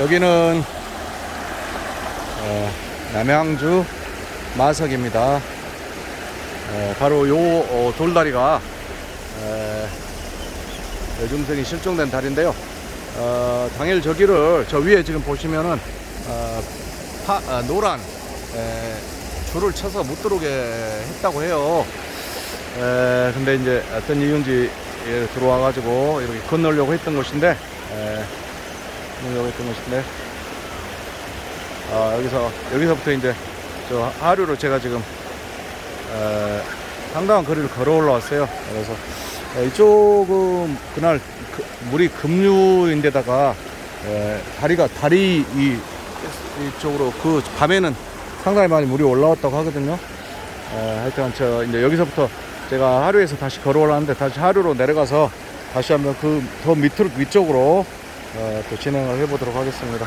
여기는 어, 남양주 마석입니다. 어, 바로 요 어, 돌다리가 에, 여중생이 실종된 다리인데요. 어, 당일 저기를 저 위에 지금 보시면은 어, 파, 아, 노란 에, 줄을 쳐서 못 들어오게 했다고 해요. 에, 근데 이제 어떤 이유인지 예, 들어와가지고 이렇게 건너려고 했던 것인데, 에, 건너려고 했던 것인데, 아, 여기서, 여기서부터 이제 저 하류로 제가 지금, 에, 상당한 거리를 걸어 올라왔어요. 그래서 에, 이쪽은 그날 그- 물이 급류인데다가 에, 다리가 다리 이 이쪽으로 그 밤에는 상당히 많이 물이 올라왔다고 하거든요. 에, 하여튼 저 이제 여기서부터 제가 하류에서 다시 걸어 올라왔는데 다시 하류로 내려가서 다시 한번 그 더 밑으로 위쪽으로 어, 또 진행을 해보도록 하겠습니다.